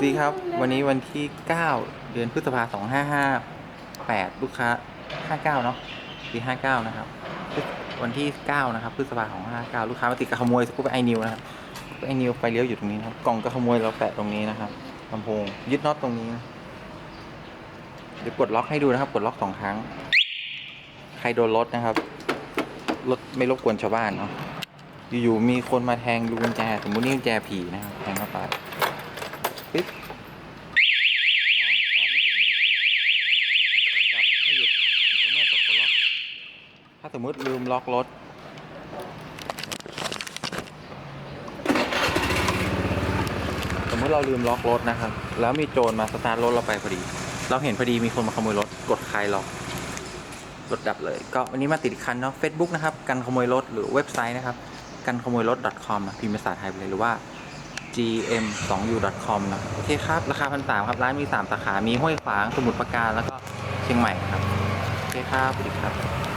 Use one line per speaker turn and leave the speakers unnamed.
สวัสดีครับ วันนี้วันที่ 9 เดือนพฤษภาคม2558 ลูกค้า 59 เนาะปี59 นะครับ วันที่ 9 นะครับ พฤษภาคม59 ลูกค้ามาติดกับขโมยสกูปไอนิวนะครับไอนิวไฟเลี้ยวอยู่ตรงนี้นะครับ กล่องก็ขโมยเราแปะตรงนี้นะครับลำโพงยึดน็อตตรงนี้นะเดี๋ยวกดล็อกให้ดูนะครับ กดล็อกสองครั้ง ใครโดนรถนะครับ รถไม่รบกวนชาวบ้านเนาะ อยู่ๆ มีคนมาแทงลูกกุญแจ สมมุตินี่กุญแจผีนะครับ แทงเข้าไป ปึ๊บร้องสตาร์ทไม่ติดจับไม่หยุดหยุดเมื่อกดกดล็อก ถ้าสมมติลืมล็อกรถสมมติเราลืมล็อกรถนะครับ แล้วมีโจรมาสตาร์ทรถเราไปพอดี เราเห็นพอดีมีคนมาขโมยรถ กดคลายล็อก รถดับเลย ก็วันนี้มาติดคันเนาะ Facebook นะครับ กันขโมยรถหรือเว็บไซต์นะครับ กันขโมยรถ .com นะพิมพ์ภาษาไทยไปเลยหรือว่า gm2u.com นะโอเคครับ ราคาพันสามครับ ร้านมี 3 สาขา มีห้วยขวาง สมุทรปราการ แล้วก็เชียงใหม่ครับ โอเคครับสวัสดีครับ